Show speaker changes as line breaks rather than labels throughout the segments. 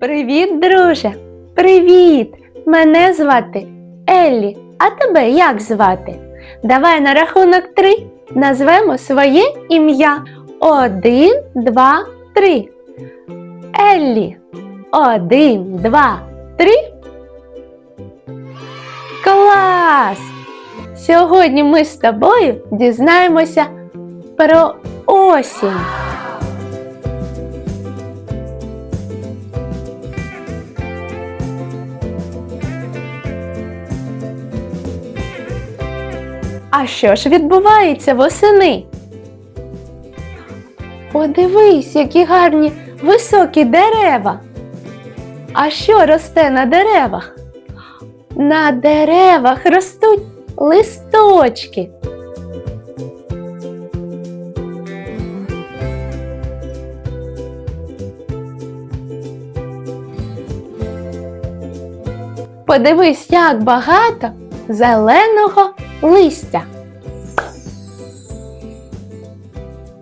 Привіт, друже! Привіт! Мене звати Еллі. А тебе як звати? Давай на рахунок три назвемо своє ім'я. Один, два, три. Еллі. Один, два, три. Клас! Сьогодні ми з тобою дізнаємося про осінь. А що ж відбувається восени? Подивись, які гарні високі дерева. А що росте на деревах? На деревах ростуть листочки. Подивись, як багато зеленого листя.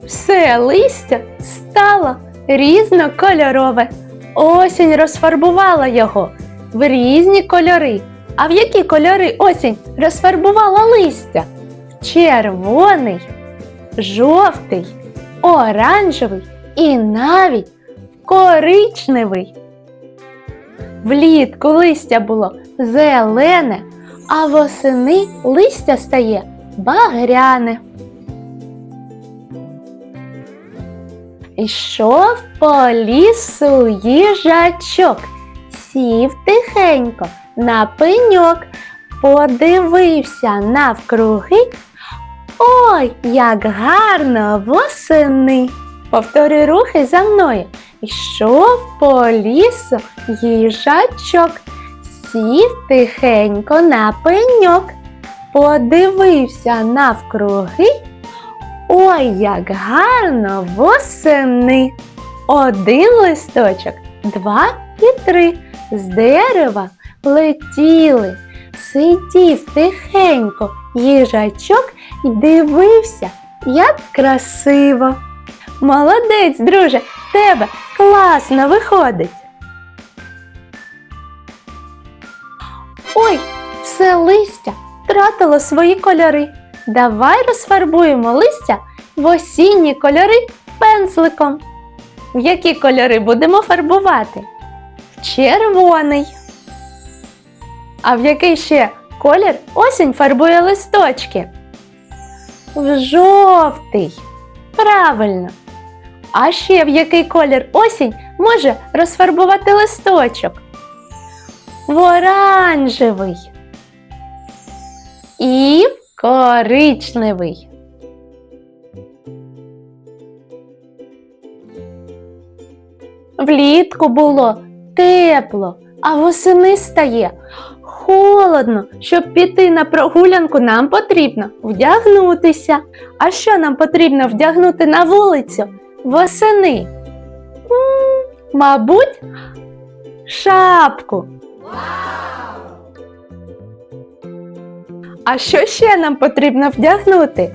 Все листя стало різнокольорове. Осінь розфарбувала його в різні кольори. А в які кольори осінь розфарбувала листя? Червоний, жовтий, оранжевий і навіть коричневий. Влітку листя було зелене, а восени листя стає багряне. Йшов по лісу їжачок, сів тихенько на пеньок, подивився навкруги. Ой, як гарно восени! Повтори рухи за мною. Йшов по лісу їжачок, сів тихенько на пеньок, подивився навкруги. Ой, як гарно восени! Один листочок, два і три з дерева летіли. Сидів тихенько їжачок і дивився, як красиво. Молодець, друже, тебе класно виходить. Ой, все листя втратило свої кольори. Давай розфарбуємо листя в осінні кольори пензликом. В які кольори будемо фарбувати? В червоний. А в який ще колір осінь фарбує листочки? В жовтий. Правильно. А ще в який колір осінь може розфарбувати листочок? В оранжевий. І в коричневий. Влітку було тепло, а восени стає холодно. Щоб піти на прогулянку, нам потрібно вдягнутися. А що нам потрібно вдягнути на вулицю восени? М, мабуть, шапку. А що ще нам потрібно вдягнути?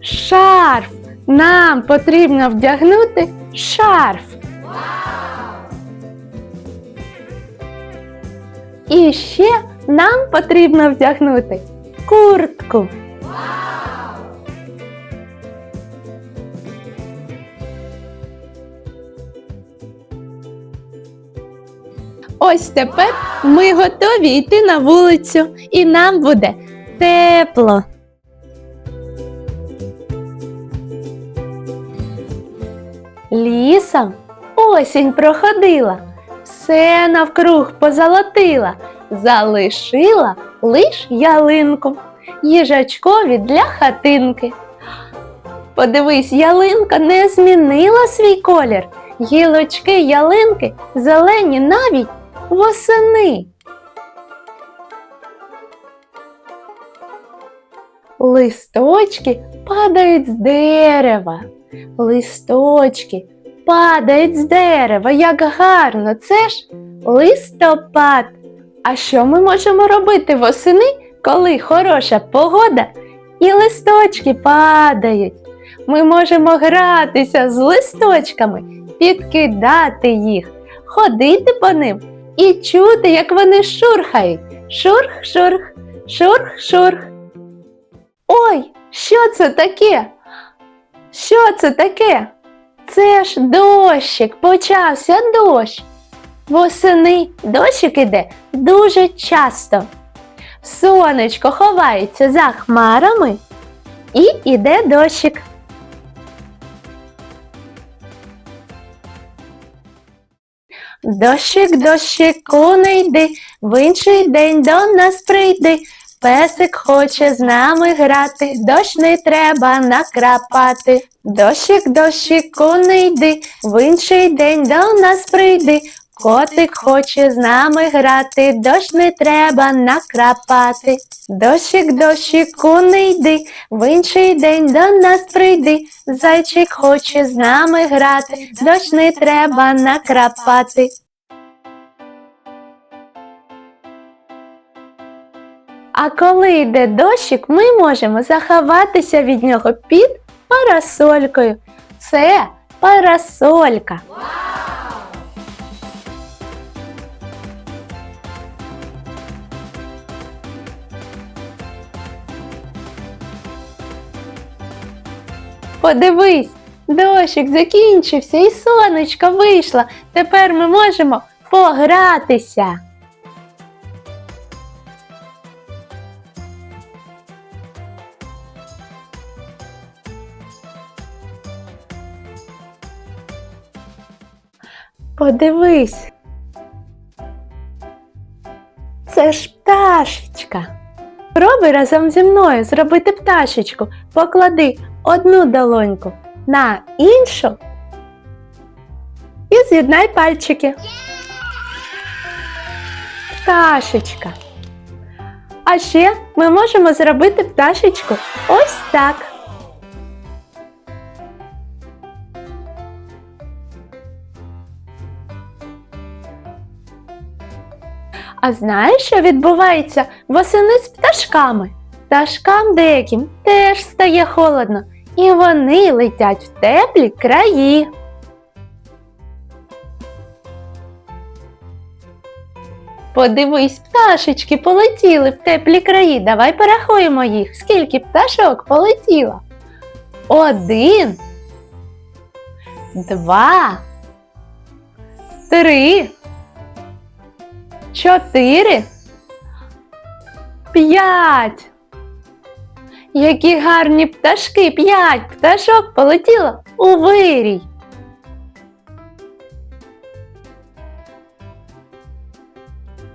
Шарф. Нам потрібно вдягнути шарф. Вау! І ще нам потрібно вдягнути куртку. Ось тепер ми готові йти на вулицю, і нам буде тепло. Лісом осінь проходила, все навкруг позолотила, залишила лиш ялинку, їжачкові для хатинки. Подивись, ялинка не змінила свій колір. Гілочки ялинки зелені навіть восени. Листочки падають з дерева. Листочки падають з дерева. Як гарно, це ж листопад. А що ми можемо робити восени, коли хороша погода і листочки падають? ми можемо гратися з листочками, підкидати їх, ходити по ним і чути, як вони шурхають. Шурх-шурх, шурх-шурх. Ой, що це таке? Що це таке? Це ж дощик, почався дощ. Восени дощик іде дуже часто. Сонечко ховається за хмарами і іде дощик. Дощик, дощику не йди, в інший день до нас прийди. Песик хоче з нами грати, дощ не треба накрапати. Дощик, дощику не йди, в інший день до нас прийди. Котик хоче з нами грати, дощ не треба накрапати. Дощик, дощику не йди, в інший день до нас прийди. Зайчик хоче з нами грати, дощ не треба накрапати. А коли йде дощик, ми можемо заховатися від нього під парасолькою. Це парасолька. Подивись, дощик закінчився і сонечко вийшло. Тепер ми можемо погратися. Подивись. Це ж пташечка. Пробуй разом зі мною зробити пташечку. Поклади одну долоньку на іншу і з'єднай пальчики. Пташечка. А ще ми можемо зробити пташечку ось так. А знаєш, що відбувається восени з пташками? Пташкам деяким теж стає холодно, і вони летять в теплі краї. Подивись, пташечки полетіли в теплі краї. Давай порахуємо їх. Скільки пташок полетіло? Один, два, три, чотири, п'ять. Які гарні пташки, п'ять пташок полетіло у вирій.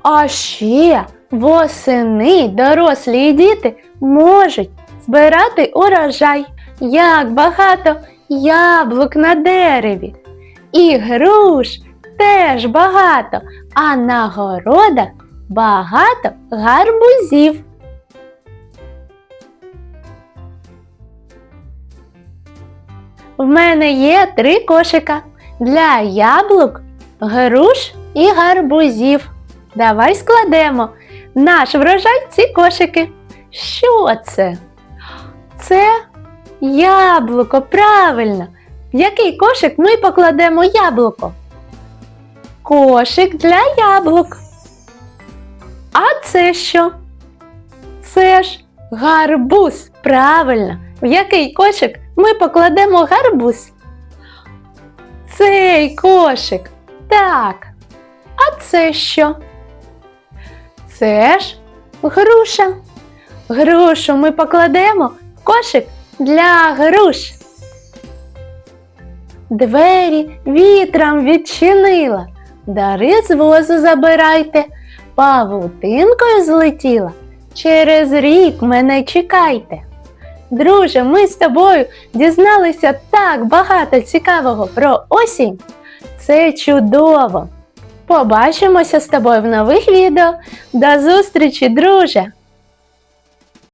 А ще восени дорослі і діти можуть збирати урожай, як багато яблук на дереві. І груш теж багато, а на городах багато гарбузів. В мене є три кошика для яблук, груш і гарбузів. Давай складемо наш врожай ці кошики. Що це? Це яблуко, правильно. В який кошик ми покладемо яблуко? Кошик для яблук. А це що? Це ж гарбуз, правильно. В який кошик ми покладемо гарбуз? Цей кошик. Так. А це що? Це ж груша. Грушу ми покладемо в кошик для груш. Двері вітром відчинила, дари з возу забирайте, павутинкою злетіла. Через рік мене чекайте. Друже, ми з тобою дізналися так багато цікавого про осінь. Це чудово! Побачимося з тобою в нових відео. До зустрічі, друже!